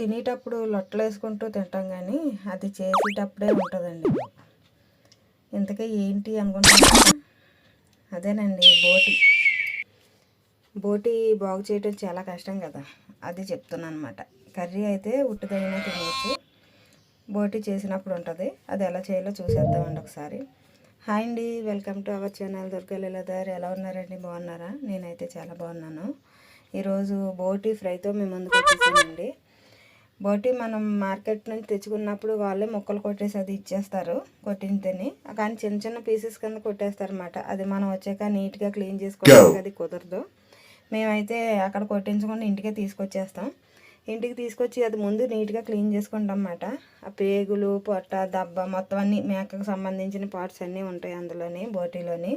తినేటప్పుడు లొట్టలు వేసుకుంటూ తింటాం కానీ అది చేసేటప్పుడే ఉంటుందండి. ఇంతకీ ఏంటి అనుకుంటున్నా అదేనండి బోటి. బోటి బాగు చేయడం చాలా కష్టం కదా అది చెప్తున్నాను అనమాట కర్రీ అయితే ఉట్టుదైనా తినవచ్చు బోటి చేసినప్పుడు ఉంటుంది అది ఎలా చేయాలో చూసేద్దామండి ఒకసారి. హాయ్ అండి welcome to our channel Durgaleeladhar ఎలా ఉన్నారండి? బాగున్నారా? నేనైతే చాలా బాగున్నాను. ఈరోజు బోటి ఫ్రైతో మేము ముందుకు వచ్చేసానండి. బోటి మనం మార్కెట్ నుంచి తెచ్చుకున్నప్పుడు వాళ్ళే ముక్కలు కొట్టేసి అది ఇచ్చేస్తారు కొట్టిందని కానీ చిన్న చిన్న పీసెస్ కింద కొట్టేస్తారు అనమాట అది మనం వచ్చాక నీట్గా క్లీన్ చేసుకోవడానికి అది కుదరదు. మేమైతే అక్కడ కొట్టించకుండా ఇంటికే తీసుకొచ్చేస్తాం. ఇంటికి తీసుకొచ్చి అది ముందు నీట్గా క్లీన్ చేసుకుంటాం అన్నమాట ఆ పేగులు పొట్ట దబ్బ మొత్తం అన్ని మేకకు సంబంధించిన పార్ట్స్ అన్నీ ఉంటాయి అందులోని బోటీలోని.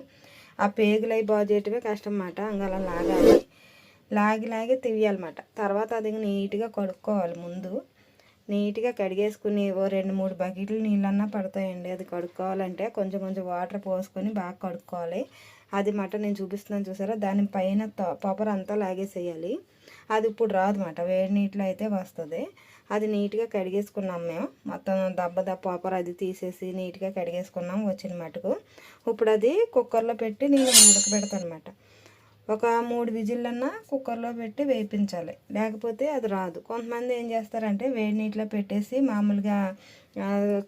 ఆ పేగులు అవి బాగు చేయటమే కష్టం అన్నమాట. అంగలా లాగాలి లాగి లాగి తీయాలన్నమాట తర్వాత అది నీట్గా కడుక్కోవాలి ముందు. నీట్గా కడిగేసుకుని ఓ రెండు మూడు బకెట్లు నీళ్ళన్నా పడతాయండి. అది కడుక్కోవాలంటే కొంచెం కొంచెం వాటర్ పోసుకొని బాగా కడుక్కోవాలి. అది మాట నేను చూపిస్తున్నాను చూసారా? దాని పైన పొపర్ అంతా లాగేసేయాలి. అది ఇప్పుడు రాదుమాట వేడి నీటిలో అయితే వస్తుంది. అది నీట్గా కడిగేసుకున్నాం మేము. మొత్తం దెబ్బ దెబ్బ పొపర్ అది తీసేసి నీట్గా కడిగేసుకున్నాం వచ్చిన మటుకు. ఇప్పుడు అది కుక్కర్లో పెట్టి నేను ఉడకబెడతాను అనమాట ఒక మూడు విజిల్లన్నా కుక్కర్లో పెట్టి వేయించాలి లేకపోతే అది రాదు. కొంతమంది ఏం చేస్తారంటే వేడి నీటిలో పెట్టేసి మామూలుగా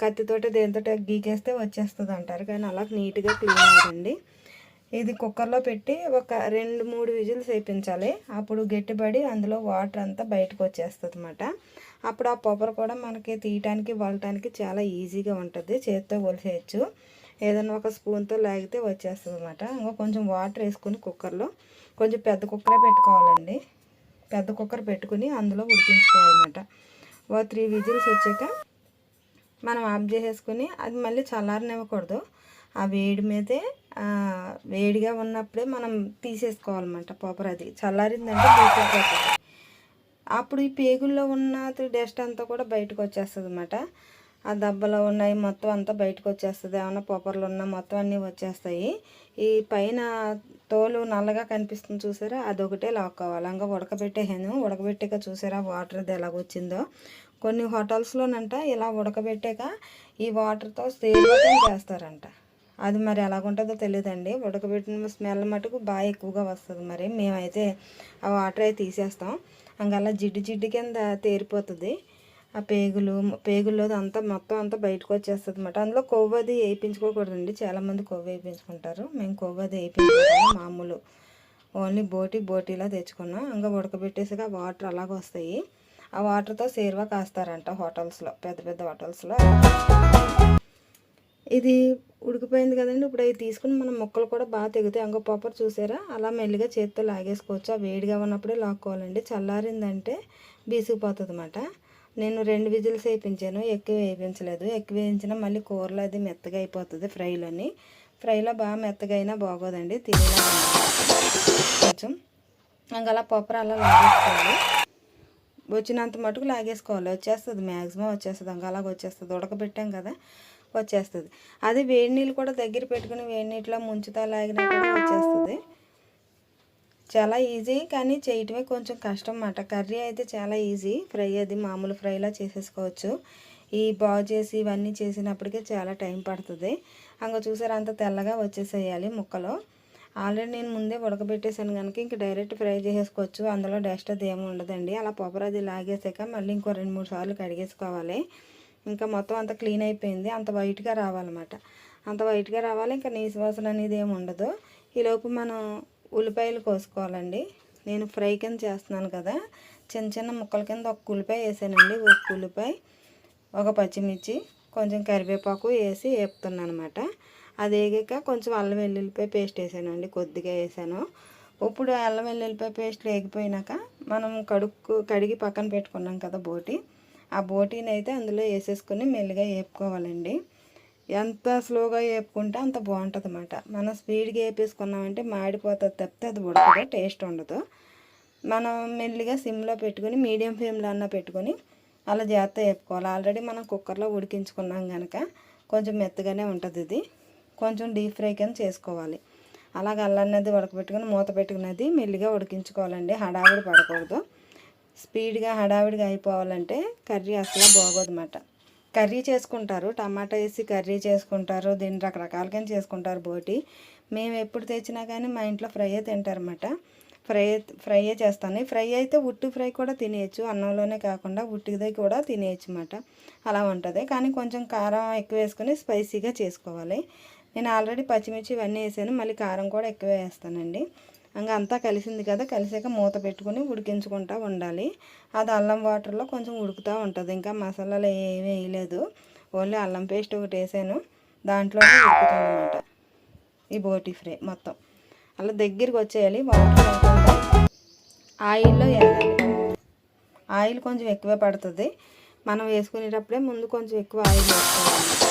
కత్తితోటి దేనితో గీకేస్తే వచ్చేస్తుంది అంటారు కానీ అలా నీట్గా క్లీన్ అవ్వదండి. ఇది కుక్కర్లో పెట్టి ఒక రెండు మూడు విజిల్స్ వేయించాలి అప్పుడు గట్టిపడి అందులో వాటర్ అంతా బయటకు వచ్చేస్తుంది అనమాట అప్పుడు ఆ పొపర్ కూడా మనకి తీయటానికి వలటానికి చాలా ఈజీగా ఉంటుంది. చేత్తో ఒలిసేయచ్చు. ఏదైనా ఒక స్పూన్తో లాగితే వచ్చేస్తుంది అనమాట ఇంకా కొంచెం వాటర్ వేసుకుని కుక్కర్లో కొంచెం పెద్ద కుక్కరే పెట్టుకోవాలండి. పెద్ద కుక్కర్ పెట్టుకుని అందులో ఉడికించుకోవాలన్నమాట. ఓ త్రీ విజిల్స్ వచ్చాక మనం ఆఫ్ చేసేసుకుని అది మళ్ళీ చల్లారనివ్వకూడదు. ఆ వేడి మీదే వేడిగా ఉన్నప్పుడే మనం తీసేసుకోవాలన్నమాట పోపర్ అది. చల్లారిందంటే తీసేసుకోవాలి అప్పుడు ఈ పేగుల్లో ఉన్న డస్ట్ అంతా కూడా బయటకు వచ్చేస్తుంది అనమాట ఆ దెబ్బలో ఉన్నాయి మొత్తం అంతా బయటకు వచ్చేస్తుంది. ఏమైనా పొపర్లు ఉన్నా మొత్తం అన్నీ వచ్చేస్తాయి. ఈ పైన తోలు నల్లగా కనిపిస్తుంది చూసారా? అదొకటే లాక్కోవాలి ఇంకా ఉడకబెట్టేసాను. ఉడకబెట్టాక చూసారా వాటర్ అది ఎలాగొచ్చిందో కొన్ని హోటల్స్లోనంట ఇలా ఉడకబెట్టాక ఈ వాటర్తో సేవతం చేస్తారంట. అది మరి ఎలాగుంటుందో తెలియదండి. ఉడకబెట్టిన స్మెల్ మటుకు బాగా ఎక్కువగా వస్తుంది మరి. మేమైతే ఆ వాటర్ అయితే తీసేస్తాం. అంగల్లా జిడ్డు జిడ్డు కింద తేరిపోతుంది. ఆ పేగులు పేగుల్లో అంతా మొత్తం అంతా బయటకు వచ్చేస్తుంది అనమాట అందులో కొవ్వు అది వేయించుకోకూడదండి. చాలామంది కొవ్వు వేయించుకుంటారు. మేము కొవ్వు అది వేయించుకుంటాము మామూలు. ఓన్లీ బోటి బోటీలా తెచ్చుకున్నాం. ఇంకా ఉడకబెట్టేసాక వాటర్ అలాగ వస్తాయి. ఆ వాటర్తో సేర్వా కాస్తారంట హోటల్స్లో పెద్ద పెద్ద హోటల్స్లో. ఇది ఉడికిపోయింది కదండి. ఇప్పుడు అవి తీసుకుని మనం ముక్కలు కూడా బాగా తెగుతాయి. ఇంకో పాపర్ చూసారా? అలా మెల్లిగా చేతితో లాగేసుకోవచ్చు. ఆ వేడిగా ఉన్నప్పుడే లాక్కోవాలండి. చల్లారిందంటే బీసుకుపోతుంది అనమాట నేను రెండు విజిల్స్ వేయించాను ఎక్కువ వేయించలేదు. ఎక్కువ వేయించినా మళ్ళీ కూరలో అది మెత్తగా అయిపోతుంది ఫ్రైలోని. ఫ్రైలో బాగా మెత్తగా అయినా బాగోదండి తినేలా కొంచెం ఇంకా అలా పప్పర్ అలా లాగేసుకోవాలి. వచ్చినంత మటుకు లాగేసుకోవాలి. వచ్చేస్తుంది మ్యాక్సిమం వచ్చేస్తుంది ఇంకా అలాగ వచ్చేస్తుంది. ఉడకబెట్టాం కదా వచ్చేస్తుంది. అది వేడి నీళ్ళు కూడా దగ్గర పెట్టుకుని వేడి నీటిలో ముంచుతా లాగినా కూడా వచ్చేస్తుంది. చాలా ఈజీ కానీ చేయటమే కొంచెం కష్టం అన్నమాట కర్రీ అయితే చాలా ఈజీ ఫ్రై అది మామూలు ఫ్రైలా చేసేసుకోవచ్చు. ఈ బాగు చేసి ఇవన్నీ చేసినప్పటికే చాలా టైం పడుతుంది. అంగ చూసారు అంత తెల్లగా వచ్చేసేయాలి ముక్కలు. ఆల్రెడీ నేను ముందే ఉడకబెట్టేసాను కనుక ఇంక డైరెక్ట్ ఫ్రై చేసేసుకోవచ్చు. అందులో డస్ట్ అది ఏమి ఉండదండి. అలా పొగరు అది లాగేసాక మళ్ళీ ఇంకో రెండు మూడు సార్లు కడిగేసుకోవాలి. ఇంకా మొత్తం అంత క్లీన్ అయిపోయింది. అంత వైట్గా రావాలన్నమాట. అంత వైట్గా రావాలి. ఇంకా నీసు వాసన అనేది ఏమి ఉండదు. ఈలోపు మనం ఉల్లిపాయలు కోసుకోవాలండి. నేను ఫ్రై కింద చేస్తున్నాను కదా. చిన్న చిన్న ముక్కల కింద ఒక ఉల్లిపాయ వేసానండి. ఒక ఉల్లిపాయ ఒక పచ్చిమిర్చి కొంచెం కరివేపాకు వేసి వేపుతున్నాను అనమాట అది వేగాక కొంచెం అల్లం వెల్లుల్లిపాయ పేస్ట్ వేసానండి. కొద్దిగా వేసాను. ఇప్పుడు అల్లం వెల్లుల్లిపాయ పేస్ట్ వేగిపోయినాక మనం కడుక్కు కడిగి పక్కన పెట్టుకున్నాం కదా బోటి. ఆ బోటీని అయితే అందులో వేసేసుకొని మెల్లిగా వేపుకోవాలండి. ఎంత స్లోగా వేపుకుంటే అంత బాగుంటుంది అన్నమాట మనం స్పీడ్గా వేపేసుకున్నామంటే మాడిపోతుంది తప్పితే అది ఉడకదు టేస్ట్ ఉండదు. మనం మెల్లిగా సిమ్లో పెట్టుకొని మీడియం ఫ్లేమ్లో అన్న పెట్టుకొని అలా జాగ్రత్త వేపుకోవాలి ఆల్రెడీ మనం కుక్కర్లో ఉడికించుకున్నాం కనుక కొంచెం మెత్తగానే ఉంటుంది ఇది. కొంచెం డీప్ ఫ్రై కింద చేసుకోవాలి. అలాగ అల్లన్నది ఉడకబెట్టుకుని మూత పెట్టుకున్నది మెల్లిగా ఉడికించుకోవాలండి. హడావిడి పడకూడదు. స్పీడ్గా హడావిడిగా అయిపోవాలంటే కర్రీ అసలు బాగోదన్నమాట. కర్రీ చేసుకుంటారు. టమాటా వేసి కర్రీ చేసుకుంటారు. దీన్ని రకరకాలుగా చేసుకుంటారు బోటి. మేము ఎప్పుడు తెచ్చినా కానీ మా ఇంట్లో ఫ్రై తింటారన్నమాట. ఫ్రై ఫ్రైయే చేస్తాను. ఫ్రై అయితే ఉట్టి ఫ్రై కూడా తినేయచ్చు. అన్నంలోనే కాకుండా ఉట్టిది కూడా తినేయచ్చు అన్నమాట. అలా ఉంటుంది. కానీ కొంచెం కారం ఎక్కువ వేసుకొని స్పైసీగా చేసుకోవాలి. నేను ఆల్రెడీ పచ్చిమిర్చి ఇవన్నీ వేసాను. మళ్ళీ కారం కూడా ఎక్కువ వేస్తానండి. ఇంకా అంతా కలిసింది కదా కలిసాక మూత పెట్టుకుని ఉడికించుకుంటూ ఉండాలి. అది అల్లం వాటర్లో కొంచెం ఉడుకుతూ ఉంటుంది. ఇంకా మసాలాలు ఏమీ వేయలేదు. ఓన్లీ అల్లం పేస్ట్ ఒకటి వేసాను. దాంట్లోనే ఉడుకుతుంది అనమాట ఈ బోటి ఫ్రై మొత్తం. అలా దగ్గరికి వచ్చేయాలి. వాటర్ ఆయిల్లో వేయాలి. ఆయిల్ కొంచెం ఎక్కువే పడుతుంది. మనం వేసుకునేటప్పుడే ముందు కొంచెం ఎక్కువ ఆయిల్ వేసుకోవాలి.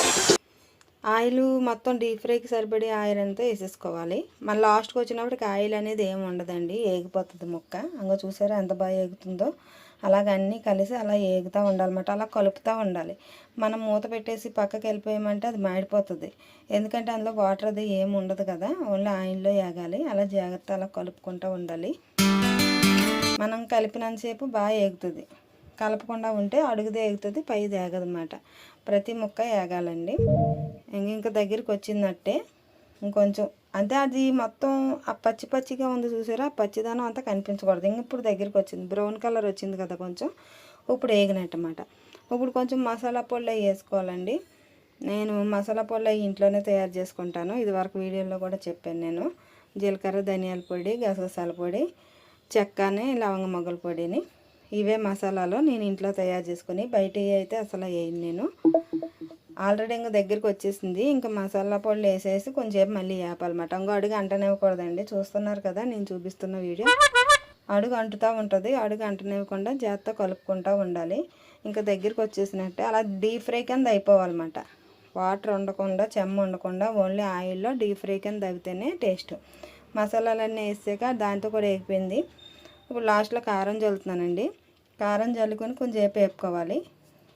ఆయిల్ మొత్తం డీప్ ఫ్రైకి సరిపడే ఆయిల్ అంతా వేసేసుకోవాలి. మళ్ళీ లాస్ట్కి వచ్చినప్పటికి ఆయిల్ అనేది ఏమి ఉండదండి ఏగిపోతుంది ముక్క. అంగో చూసారా ఎంత బాగా ఏగుతుందో? అలాగ అన్నీ కలిసి అలా ఏగుతూ ఉండాలన్నమాట అలా కలుపుతూ ఉండాలి. మనం మూత పెట్టేసి పక్కకి వెళ్ళిపోయామంటే అది మాడిపోతుంది. ఎందుకంటే అందులో వాటర్ అది ఏమి ఉండదు కదా ఓన్లీ ఆయిల్లో ఏగాలి అలా జాగ్రత్త అలా కలుపుకుంటూ ఉండాలి. మనం కలిపినంతసేపు బాగా ఏగుతుంది. కలపకుండా ఉంటే అడుగుది ఏగుతుంది పైది ఏగదన్నమాట ప్రతి ముక్క ఏగాలండి. ఇంకా దగ్గరికి వచ్చిందంటే ఇంకొంచెం అంటే అది మొత్తం ఆ పచ్చి పచ్చిగా ఉంది చూసారా? ఆ పచ్చిదనం అంతా కనిపించకూడదు. ఇంక ఇప్పుడు దగ్గరికి వచ్చింది. బ్రౌన్ కలర్ వచ్చింది కదా కొంచెం. ఇప్పుడు వేగినట్టు ఇప్పుడు కొంచెం మసాలా పొడి వేసుకోవాలండి. నేను మసాలా పొడి ఇంట్లోనే తయారు చేసుకుంటాను. ఇది వరకు వీడియోలో కూడా చెప్పాను నేను. జీలకర్ర ధనియాల పొడి గసగసాల పొడి చెక్కని లవంగ మొగ్గల పొడిని. ఇవే మసాలాలు నేను ఇంట్లో తయారు చేసుకుని బయట అయితే అసలు వేయను నేను. ఆల్రెడీ ఇంకా దగ్గరికి వచ్చేసింది. ఇంకా మసాలా పొడులు వేసేసి కొంచెంసేపు మళ్ళీ వేపాలన్నమాట ఇంకో అడుగు అంటనివ్వకూడదండి. చూస్తున్నారు కదా నేను చూపిస్తున్న వీడియో. అడుగు అంటుతూ ఉంటుంది. అడుగు అంటనివ్వకుండా జాగ్రత్త కలుపుకుంటూ ఉండాలి. ఇంకా దగ్గరికి వచ్చేసినట్టే అలా డీప్ ఫ్రై కింద అయిపోవాలన్నమాట. వాటర్ ఉండకుండా చెమ్మ ఉండకుండా ఓన్లీ ఆయిల్లో డీప్ ఫ్రై కింద తగ్గితేనే టేస్ట్ మసాలాలన్నీ వేసాక దాంతో కూడా వేగిపోయింది. ఇప్పుడు లాస్ట్లో కారం చల్లుతున్నానండి కారం చల్లుకొని కొంచెం వేపు వేపుకోవాలి.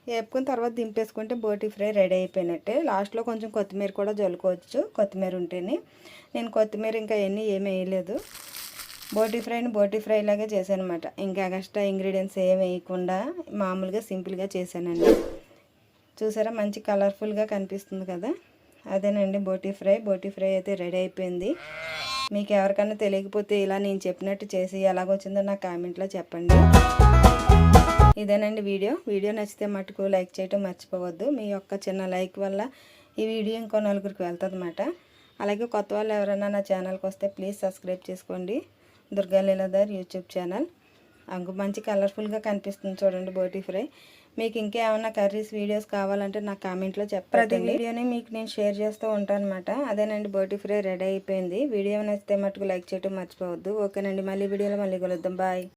వేపుకుని తర్వాత దింపేసుకుంటే బోటి ఫ్రై రెడీ అయిపోయినట్టే. లాస్ట్లో కొంచెం కొత్తిమీర కూడా జల్లుకోవచ్చు కొత్తిమీర ఉంటేనే. నేను కొత్తిమీర ఇంకా ఎన్ని ఏమీ వేయలేదు. బోటి ఫ్రైని బోటి ఫ్రై లాగా చేశాను అనమాట ఇంకా ఎక్స్ట్రా ఇంగ్రీడియంట్స్ ఏమి వేయకుండా మామూలుగా సింపుల్గా చేశానండి. చూసారా మంచి కలర్ఫుల్గా కనిపిస్తుంది కదా. అదేనండి బోటి ఫ్రై. బోటి ఫ్రై అయితే రెడీ అయిపోయింది. మీకు ఎవరికైనా తెలియకపోతే ఇలా నేను చెప్పినట్టు చేసి ఎలాగొచ్చిందో నా కామెంట్లో చెప్పండి. ఇదేనండి వీడియో. వీడియో నచ్చితే మటుకు లైక్ చేయటం మర్చిపోవద్దు. మీ యొక్క చిన్న లైక్ వల్ల ఈ వీడియో ఇంకో నలుగురికి వెళ్తుందన్నమాట. అలాగే కొత్త వాళ్ళు ఎవరైనా నా ఛానల్కి వస్తే ప్లీజ్ సబ్స్క్రైబ్ చేసుకోండి. Durga Leeladhar YouTube channel. అంగు మంచి కలర్ఫుల్గా కనిపిస్తుంది చూడండి బోటీ ఫ్రై. మీకు ఇంకేమైనా కర్రీస్ వీడియోస్ కావాలంటే నాకు కామెంట్లో చెప్పండి వీడియోని మీకు నేను షేర్ చేస్తూ ఉంటాను అనమాట అదేనండి బోటీ ఫ్రై రెడీ అయిపోయింది. వీడియో నచ్చితే మటుకు లైక్ చేయటం మర్చిపోవద్దు. ఓకేనండి మళ్ళీ వీడియోలో మళ్ళీ కలుద్దాం. బాయ్.